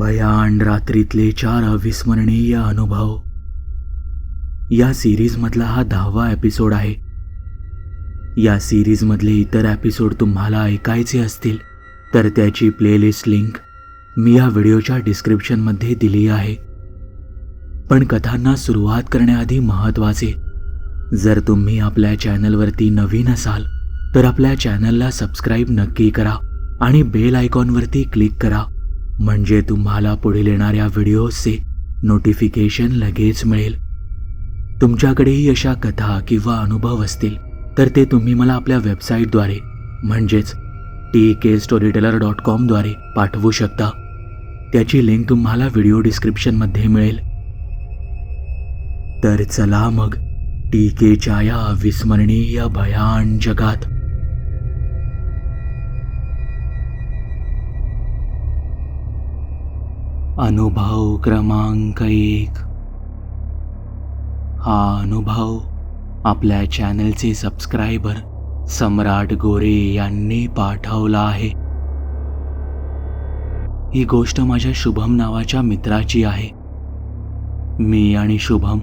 भयान रात्रीतले चार अविस्मरणीय अनुभव. या सिरीजमधला हा दहावा एपिसोड आहे. या सिरीजमधले इतर एपिसोड तुम्हाला ऐकायचे असतील तर त्याची प्लेलिस्ट लिंक मी या व्हिडिओच्या डिस्क्रिप्शनमध्ये दिली आहे. पण कथांना सुरुवात करण्याआधी महत्त्वाचे जर तुम्ही आपल्या चॅनलवरती नवीन असाल तर आपल्या चॅनलला सबस्क्राईब नक्की करा आणि बेल आयकॉनवरती क्लिक करा. म्हणजे तुम्हाला पुढील येणाऱ्या व्हिडिओजचे नोटिफिकेशन लगेच मिळेल. तुमच्याकडेही अशा कथा किंवा अनुभव असतील तर ते तुम्ही मला आपल्या वेबसाईटद्वारे म्हणजेच T K story teller dot कॉमद्वारे पाठवू शकता. त्याची लिंक तुम्हाला व्हिडिओ डिस्क्रिप्शनमध्ये मिळेल. तर चला मग टी केच्या या अविस्मरणीय भयान जगात अनुभव क्रमांक एक. हा अनुभव आपल्या चॅनलचे सबस्क्रायबर सम्राट गोरे यांनी पाठवला आहे. ही गोष्ट माझ्या शुभम नावाच्या मित्राची आहे. मी आणि शुभम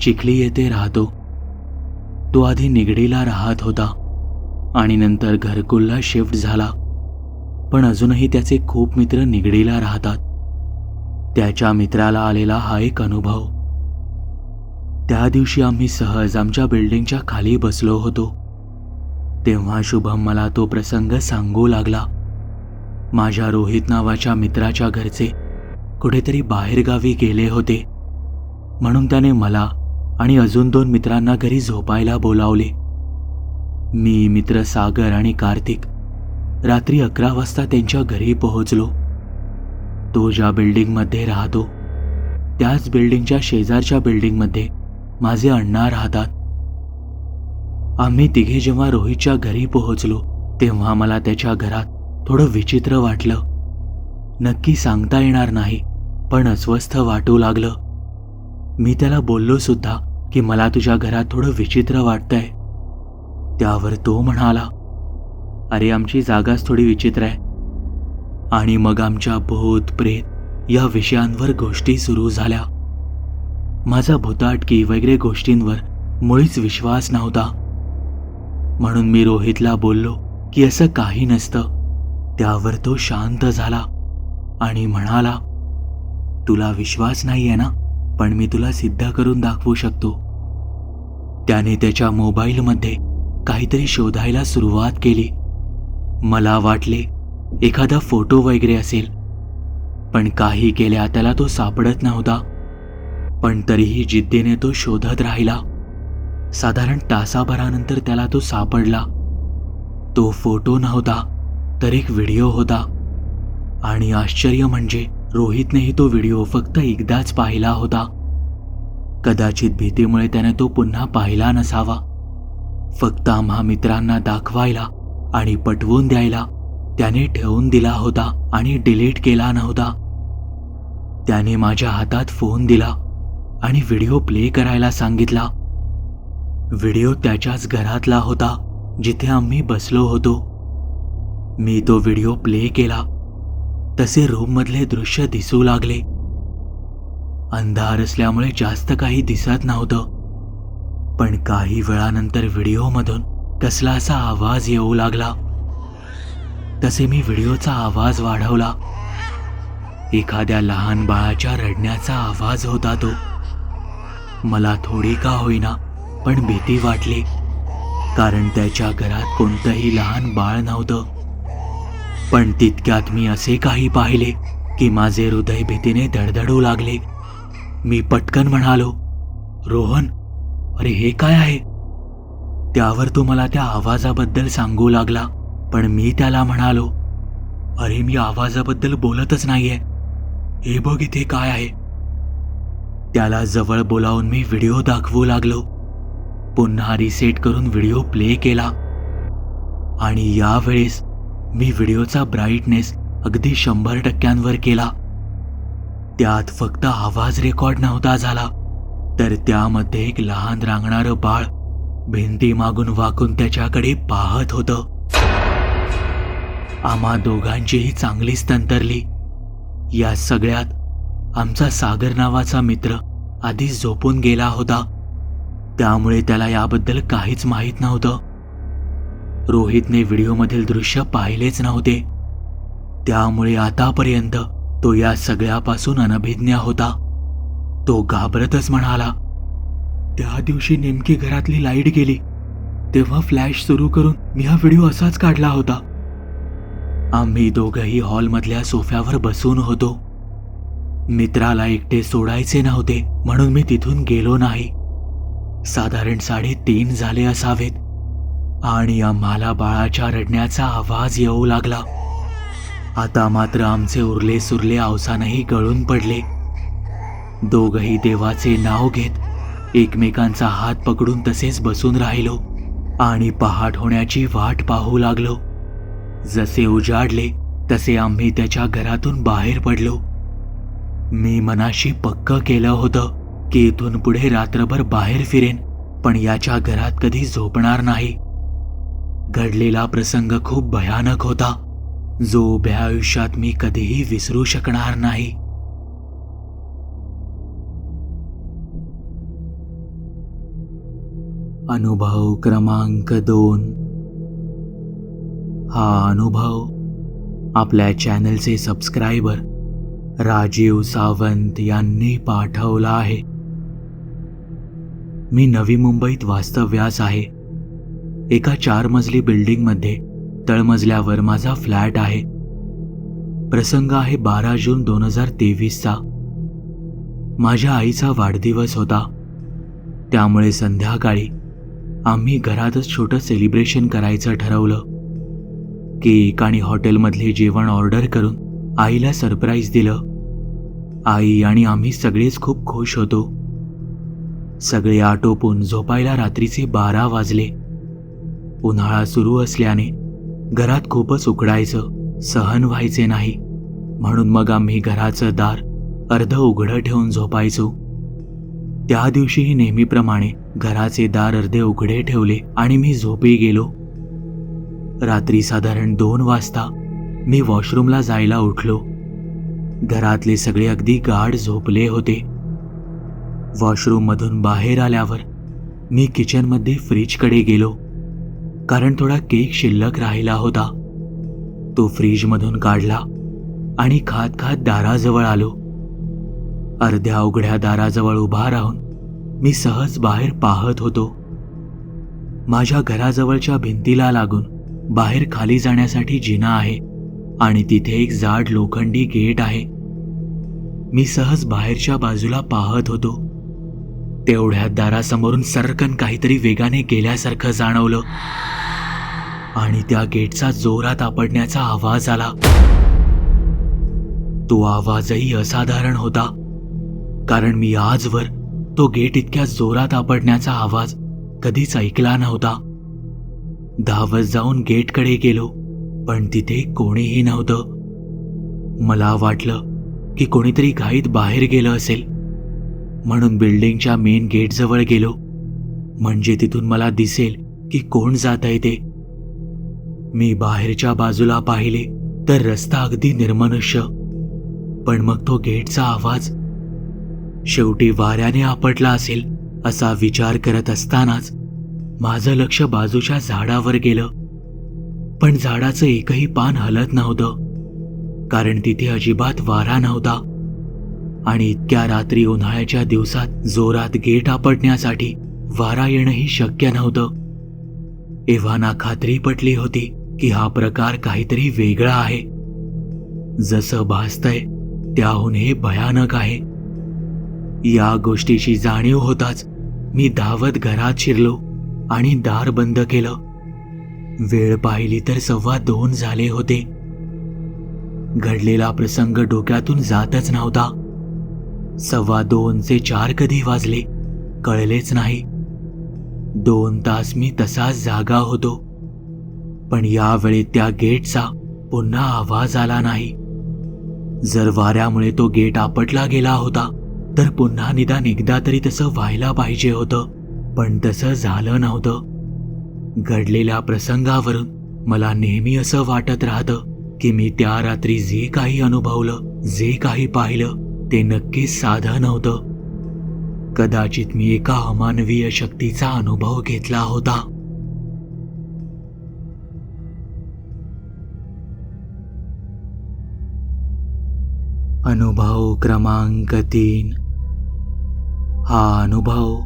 चिखली येथे राहतो. तो आधी निगडीला राहत होता आणि नंतर घरकुलला शिफ्ट झाला. पण अजूनही त्याचे खूप मित्र निगडीला राहतात. त्याच्या मित्राला आलेला हा एक अनुभव. त्या दिवशी आम्ही सहज आमच्या बिल्डिंगच्या खाली बसलो होतो. तेव्हा शुभम मला तो प्रसंग सांगू लागला. माझ्या रोहित नावाच्या मित्राच्या घरचे कुठेतरी बाहेरगावी गेले होते. म्हणून त्याने मला आणि अजून दोन मित्रांना घरी झोपायला बोलावले. मी मित्र सागर आणि कार्तिक रात्री अकरा वाजता त्यांच्या घरी पोहोचलो. तो ज्या बिल्डिंगमध्ये राहतो त्याच बिल्डिंगच्या शेजारच्या बिल्डिंगमध्ये माझे अण्णा राहतात. आम्ही तिघे जेव्हा रोहितच्या घरी पोहोचलो तेव्हा मला त्याच्या घरात थोडं विचित्र वाटलं. नक्की सांगता येणार नाही पण अस्वस्थ वाटू लागलं. मी त्याला बोललो सुद्धा की मला तुझ्या घरात थोडं विचित्र वाटतंय. त्यावर तो म्हणाला अरे आमची जागाच थोडी विचित्र आहे. आणि मग आमच्या भूत प्रेत या विषयांवर गोष्टी सुरू झाल्या. माझा भूताटकी वगैरे गोष्टींवर मुळीच विश्वास नव्हता. म्हणून मी रोहितला बोललो की असं काही नसतं. त्यावर तो शांत झाला आणि म्हणाला तुला विश्वास नाहीये ना पण मी तुला सिद्ध करून दाखवू शकतो. त्याने त्याच्या मोबाईलमध्ये काहीतरी शोधायला सुरुवात केली. मला वाटले एखादा फोटो वगैरे असेल. पण काही केल्या त्याला तो सापडत नव्हता. पण तरीही जिद्दीने तो शोधत राहिला. साधारण तासाभरानंतर त्याला तो सापडला. तो फोटो नव्हता तर एक व्हिडिओ होता. आणि आश्चर्य म्हणजे रोहितनेही तो व्हिडिओ फक्त एकदाच पाहिला होता. कदाचित भीतीमुळे त्याने तो पुन्हा पाहिला नसावा. फक्त आम्हा मित्रांना दाखवायला आणि पटवून द्यायला. त्याने ठेवून दिला होता आणि डिलीट केला नव्हता. त्याने माझ्या हातात फोन दिला आणि व्हिडिओ प्ले करायला सांगितला. व्हिडिओ त्याच्याच घरातला होता जिथे आम्ही बसलो होतो. मी तो व्हिडिओ प्ले केला. तसे रूममधले दृश्य दिसू लागले. अंधार असल्यामुळे जास्त काही दिसत नव्हतं. पण काही वेळानंतर व्हिडिओमधून कसला असा आवाज येऊ लागला. तसे मी व्हिडिओचा आवाज वाढवला. एखाद्या लहान बाळाच्या रडण्याचा आवाज होता तो. मला थोडी का होईना पण भीती वाटली कारण त्याच्या घरात कोणतंही लहान बाळ नव्हतं. पण तितक्यात मी असे काही पाहिले की माझे हृदय भीतीने धडधडू लागले. मी पटकन म्हणालो रोहन अरे हे काय आहे? त्यावर तो मला त्या आवाजाबद्दल सांगू लागला. पण मी त्याला म्हणालो अरे मी आवाजाबद्दल बोलतच नाहीये. हे बघ इथे काय आहे. त्याला जवळ बोलावून मी व्हिडिओ दाखवू लागलो. पुन्हा रिसेट करून व्हिडिओ प्ले केला. आणि यावेळेस मी व्हिडिओचा ब्राईटनेस अगदी शंभर टक्क्यांवर केला. त्यात फक्त आवाज रेकॉर्ड नव्हता झाला तर त्यामध्ये एक लहान रांगणारं बाळ भिंती मागून वाकून त्याच्याकडे पाहत होतं. आम्हा दोघांचीही चांगलीच तंतरली या सगळ्यात आमचा सागर नावाचा मित्र आधीच झोपून गेला होता. त्यामुळे त्याला याबद्दल काहीच माहीत नव्हतं. रोहितने व्हिडिओमधील दृश्य पाहिलेच नव्हते. त्यामुळे आतापर्यंत तो या सगळ्यापासून अनभिज्ञ होता. तो घाबरतच म्हणाला त्या दिवशी नेमकी घरातली लाइट गेली. तेव्हा फ्लॅश सुरू करून मी हा व्हिडिओ असाच काढला होता. आम्ही दोघंही हॉलमधल्या सोफ्यावर बसून होतो. मित्राला एकटे सोडायचे नव्हते म्हणून मी तिथून गेलो नाही. साधारण साडेतीन झाले असावेत. आणि आम्हाला बाळाच्या रडण्याचा आवाज येऊ लागला. आता मात्र आमचे उरले सुरले अवसानही गळून पडले. दोघही देवाचे नाव घेत एकमेकांचा हात पकडून तसेच बसून राहिलो. आणि पहाट होण्याची वाट पाहू लागलो. जसे उजाडले तसे आम्ही त्याच्या घरातून बाहेर पडलो. मी मनाशी पक्क केलं होतं की इथून पुढे रात्रभर बाहेर फिरेन पण याच्या घरात कधी झोपणार नाही. घडलेला प्रसंग खूप भयानक होता जो उभ्या आयुष्यात मी कधीही विसरू शकणार नाही. अनुभव क्रमांक दोन. हा अनुभव आपल्या चॅनलचे सबस्क्रायबर राजीव सावंत यांनी पाठवला आहे. मी नवी मुंबईत वास्तव्यास आहे. एका चार मजली बिल्डिंगमध्ये तळमजल्यावर माझा फ्लॅट आहे. प्रसंग आहे बारा जून दोन हजार तेवीसचा माझ्या आईचा वाढदिवस होता. त्यामुळे संध्याकाळी आम्ही घरातच छोटं सेलिब्रेशन करायचं ठरवलं. केक आणि हॉटेलमधले जेवण ऑर्डर करून आईला सरप्राईज दिलं. आई आणि आम्ही सगळेच खूप खुश होतो. सगळे आटोपून झोपायला रात्रीचे बारा वाजले. उन्हाळा सुरू असल्याने घरात खूपच उकडायचं सहन व्हायचे नाही. म्हणून मग आम्ही घराचं दार अर्ध उघडं ठेवून झोपायचो. त्या दिवशीही नेहमीप्रमाणे घराचे दार अर्धे उघडे ठेवले आणि मी झोपी गेलो. रात्री साधारण दोन वाजता मी वॉशरूमला जायला उठलो. घरातले सगळे अगदी गाढ झोपले होते. वॉशरूममधून बाहेर आल्यावर मी किचनमध्ये फ्रीजकडे गेलो कारण थोडा केक शिल्लक राहिला होता. तो फ्रीजमधून काढला आणि खात खात दाराजवळ आलो. अर्ध्या उघड्या दाराजवळ उभा राहून मी सहज बाहेर पाहत होतो. माझ्या घराजवळच्या भिंतीला लागून बाहेर खाली जाण्यासाठी जिना आहे आणि तिथे एक जाड लोखंडी गेट आहे. मी सहज बाहेरच्या बाजूला पाहत होतो. तेवढ्या दारासमोरून सरकन काहीतरी वेगाने गेल्यासारखं जाणवलं. आणि त्या गेटचा जोरात आपडण्याचा आवाज आला. तो आवाजही असाधारण होता कारण मी आजवर तो गेट इतक्या जोरात आपडण्याचा आवाज कधीच ऐकला नव्हता. धावत जाऊन गेटकडे गेलो पण तिथे कोणीही नव्हतं. मला वाटलं की कोणीतरी घाईत बाहेर गेलं असेल. म्हणून बिल्डिंगच्या मेन गेटजवळ गेलो. म्हणजे तिथून मला दिसेल की कोण जात आहे ते. मी बाहेरच्या बाजूला पाहिले तर रस्ता अगदी निर्मनुष्य. पण मग तो गेटचा आवाज शेवटी वाऱ्याने आपटला असेल असा विचार करत असतानाच माझं लक्ष बाजूच्या झाडावर गेलं. पण झाडाचं एकही पान हलत नव्हतं कारण तिथे अजिबात वारा नव्हता. आणि इतक्या रात्री उन्हाळ्याच्या दिवसात जोरात गेट आपटण्यासाठी वारा येणंही शक्य नव्हतं. एव्हाना खात्री पटली होती की हा प्रकार काहीतरी वेगळा आहे. जसं भासतंय त्याहून हे भयानक आहे. या गोष्टीची जाणीव होताच मी धावत घरात शिरलो आणि दार बंद केलं. वेळ पाहिली तर सव्वा दोन झाले होते. घडलेला प्रसंग डोक्यातून जातच नव्हता. सव्वा दोनचे चार कधी वाजले कळलेच नाही. दोन तास मी तसाच जागा होतो. पण यावेळी त्या गेटचा पुन्हा आवाज आला नाही. जर वाऱ्यामुळे तो गेट आपटला गेला होता तर पुन्हा निदान एकदा तरी तसं व्हायला पाहिजे होतं पण तसं झालं नव्हतं. घडलेल्या प्रसंगावरून मला नेहमी असं वाटत राहतं की मी त्या रात्री जे काही अनुभवलं जे काही पाहिलं ते नक्कीच साधं नव्हतं. कदाचित मी एका अमानवीय शक्तीचा अनुभव घेतला होता. अनुभव क्रमांक तीन. हा अनुभव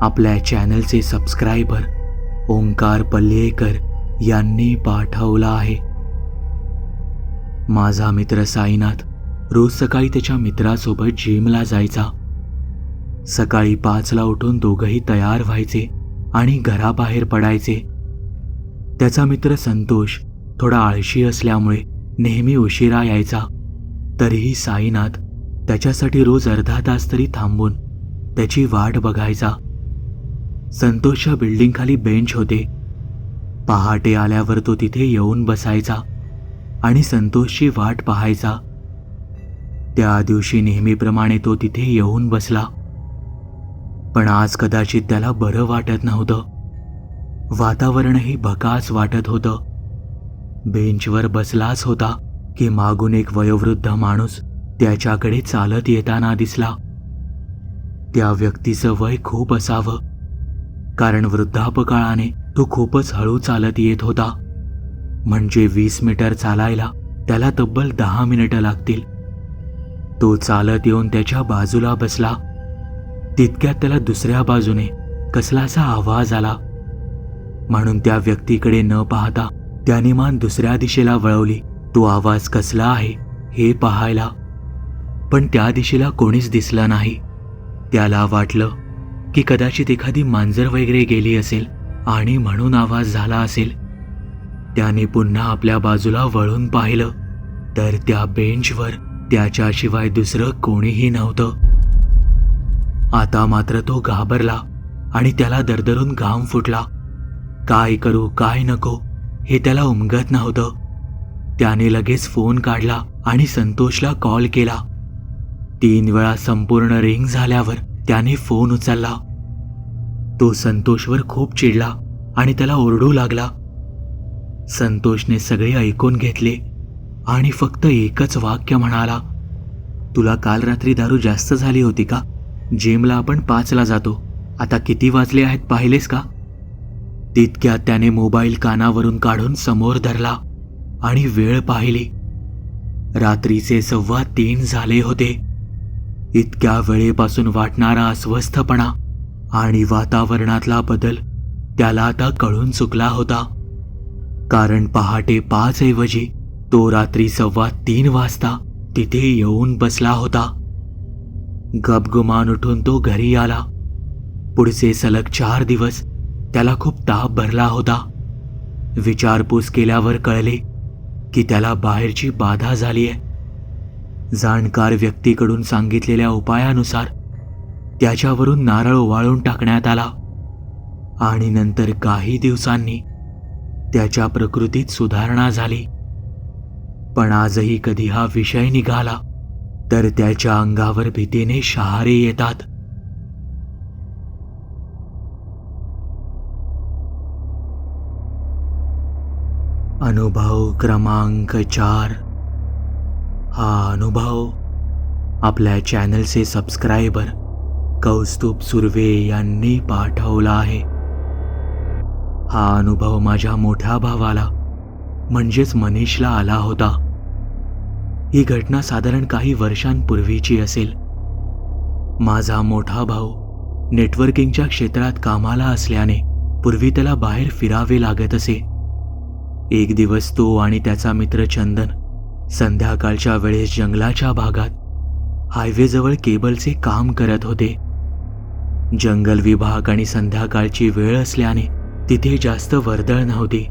आपल्या चॅनलचे सबस्क्रायबर ओंकार पल्लेकर यांनी पाठवला आहे. माझा मित्र साईनाथ रोज सकाळी त्याच्या मित्रासोबत जिमला जायचा. सकाळी पाचला उठून दोघंही तयार व्हायचे आणि घराबाहेर पडायचे. त्याचा मित्र संतोष थोडा आळशी असल्यामुळे नेहमी उशिरा यायचा. तरीही साईनाथ त्याच्यासाठी रोज अर्धा तास तरी थांबून त्याची वाट बघायचा. संतोषच्या बिल्डिंगखाली बेंच होते. पहाटे आल्यावर तो तिथे येऊन बसायचा आणि संतोषची वाट पाहायचा. त्या दिवशी नेहमीप्रमाणे तो तिथे येऊन बसला. पण आज कदाचित त्याला बरं वाटत नव्हतं. वातावरणही भकास वाटत होतं. बेंचवर बसलाच होता की मागून एक वयोवृद्ध माणूस त्याच्याकडे चालत येताना दिसला. त्या व्यक्तीचं वय खूप असावं. कारण वृद्धापकाळाने तो खूपच हळू चालत येत होता. म्हणजे वीस मीटर चालायला त्याला तब्बल दहा मिनिटं लागतील. तो चालत येऊन त्याच्या बाजूला बसला. तितक्यात त्याला दुसऱ्या बाजूने कसलासा आवाज आला. म्हणून त्या व्यक्तीकडे न पाहता त्याने मान दुसऱ्या दिशेला वळवली. तो आवाज कसला आहे हे पाहायला. पण त्या दिशेला कोणीच दिसलं नाही. त्याला वाटलं की कदाचित एखादी मांजर वगैरे गेली असेल आणि म्हणून आवाज झाला असेल. त्याने पुन्हा आपल्या बाजूला वळून पाहिलं तर त्या बेंचवर त्याच्याशिवाय दुसरं कोणीही नव्हतं. आता मात्र तो घाबरला आणि त्याला दरदरून घाम फुटला. काय करू काय नको हे त्याला उमगत नव्हतं. त्याने लगेच फोन काढला आणि संतोषला कॉल केला. तीन वेळा संपूर्ण रिंग झाल्यावर त्याने फोन उचलला. तो संतोषवर खूप चिडला आणि त्याला ओरडू लागला. संतोषने सगळे ऐकून घेतले आणि फक्त एकच वाक्य म्हणाला तुला काल रात्री दारू जास्त झाली होती का? जिमला आपण पाचला जातो. आता किती वाजले आहेत पाहिलेस का? तितक्यात त्याने मोबाईल कानावरून काढून समोर धरला आणि वेळ पाहिली. रात्रीचे सव्वा तीन झाले होते. इतक्या वेळेपासून वाटणारा अस्वस्थपणा आणि वातावरणातला बदल त्याला आता कळून चुकला होता. कारण पहाटे पाच ऐवजी तो रात्री सव्वा तीन वाजता तिथे येऊन बसला होता. गपगुमान उठून तो घरी आला. पुढचे सलग चार दिवस त्याला खूप ताप भरला होता. विचारपूस केल्यावर कळले की त्याला बाहेरची बाधा झाली आहे जाणकार व्यक्तीकडून सांगितलेल्या उपायानुसार त्याच्यावरून नारळ वाळून टाकण्यात आला. आणि नंतर काही दिवसांनी त्याच्या प्रकृतीत सुधारणा झाली. पण आजही कधी हा विषय निघाला तर त्याच्या अंगावर भीतीने शहारे येतात. अनुभव क्रमांक चार. हा अनुभव आपल्या चॅनलचे सबस्क्रायबर कौस्तुभ सुर्वे यांनी पाठवला आहे. हा अनुभव माझ्या मोठ्या भावाला म्हणजेच मनीषला आला होता. ही घटना साधारण काही वर्षांपूर्वीची असेल. माझा मोठा भाऊ नेटवर्किंगच्या क्षेत्रात कामाला असल्याने पूर्वी त्याला बाहेर फिरावे लागत असे. एक दिवस तो आणि त्याचा मित्र चंदन संध्याकाळच्या वेळेस जंगलाच्या भागात हायवेजवळ केबलचे काम करत होते. जंगल विभाग आणि संध्याकाळची वेळ असल्याने तिथे जास्त वर्दळ नव्हती.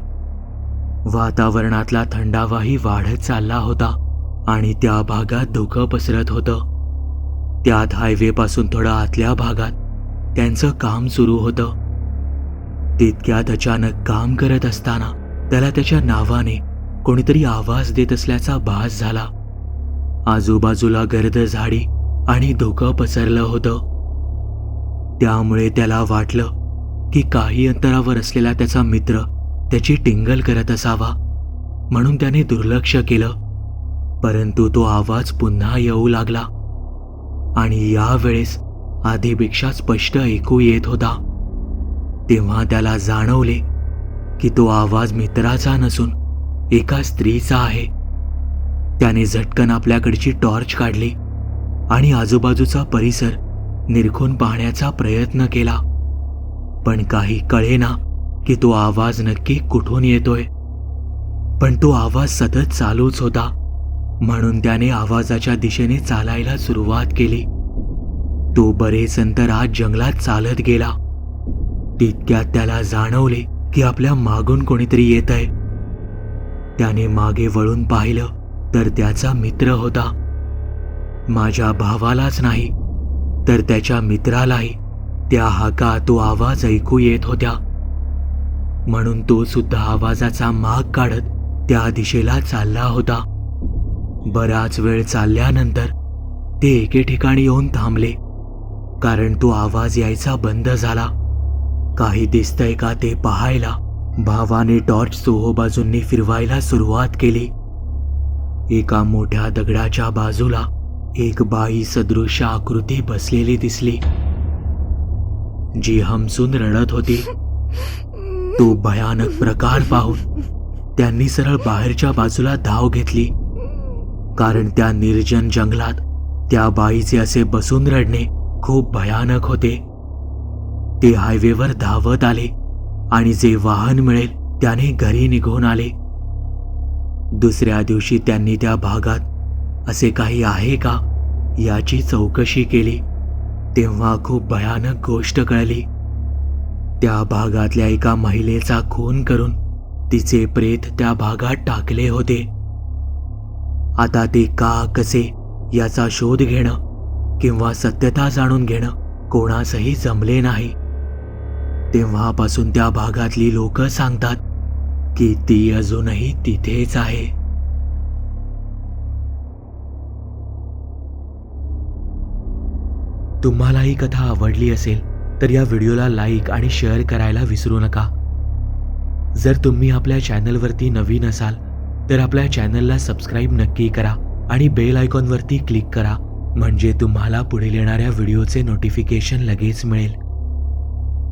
वातावरणातला थंडावाही वाढत चालला होता आणि त्या भागात धुकं पसरत होतं. त्यात हायवेपासून थोडा आतल्या भागात त्यांचं काम सुरू होतं. तितक्यात अचानक काम करत असताना त्याला त्याच्या नावाने कोणीतरी आवाज देत असल्याचा भास झाला. आजूबाजूला गर्द झाडी आणि धुकं पसरलं होतं. त्यामुळे त्याला वाटलं की काही अंतरावर असलेला त्याचा मित्र त्याची टिंगल करत असावा म्हणून त्याने दुर्लक्ष केलं. परंतु तो आवाज पुन्हा येऊ लागला. आणि यावेळेस आधीपेक्षा स्पष्ट ऐकू येत होता. तेव्हा त्याला जाणवले की तो आवाज मित्राचा नसून एका स्त्रीचा आहे. त्याने झटकन आपल्याकडची टॉर्च काढली आणि आजूबाजूचा परिसर निरखून पाहण्याचा प्रयत्न केला. पण काही कळेना की तो आवाज नक्की कुठून येतोय. पण तो आवाज सतत चालूच होता. म्हणून त्याने आवाजाच्या दिशेने चालायला सुरुवात केली. तो बरेच अंतर आज जंगलात चालत गेला. तितक्यात त्याला जाणवले की आपल्या मागून कोणीतरी येत आहे त्याने मागे वळून पाहिलं तर त्याचा मित्र होता. माझ्या भावालाच नाही तर त्याच्या मित्रालाही. त्या हाका तो आवाज ऐकू येत होत्या म्हणून तो सुद्धा आवाजाचा माग काढत त्या दिशेला चालला होता. बराच वेळ चालल्यानंतर ते एके ठिकाणी येऊन थांबले कारण तो आवाज यायचा बंद झाला. काही दिसतंय का ते पाहायला भावाने टॉर्च चोहोबाजूंनी फिरवायला सुरुवात केली. एका मोठ्या दगडाच्या बाजूला एक बाई सदृश आकृती बसलेली दिसली. जी हमसून रडत होती. तो भयानक प्रकार पाहून त्यांनी सरळ बाहेरच्या बाजूला धाव घेतली. कारण त्या निर्जन जंगलात त्या बाईचे असे बसून रडणे खूप भयानक होते. ते हायवेवर धावत आले. आणि जे वाहन मिळेल त्याने घरी निघून आले. दुसऱ्या दिवशी त्यांनी त्या भागात असे काही आहे का? याची चौकशी केली. तेव्हा खूप भयानक गोष्ट कळली. त्या भागातल्या एका महिलेचा खून करून तिचे प्रेत त्या भागात टाकले होते. आता ते का कसे याचा शोध घेणं किंवा सत्यता जाणून घेणं कोणासही जमले नाही. तेव्हापासून त्या भागातली लोक सांगतात की ती अजूनही तिथेच आहे. तुम्हाला ही कथा आवडली असेल तर या व्हिडिओला लाईक आणि शेअर करायला विसरू नका. जर तुम्ही आपल्या चॅनलवरती नवीन असाल तर आपल्या चॅनलला सबस्क्राईब नक्की करा आणि बेल आयकॉनवरती क्लिक करा म्हणजे तुम्हाला पुढील येणाऱ्या व्हिडिओचे नोटिफिकेशन लगेच मिळेल.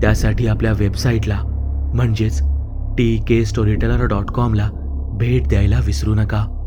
त्यासाठी आपल्या वेबसाईटला म्हणजेच टी के स्टोरीटेलर डॉट कॉमला भेट द्यायला विसरू नका.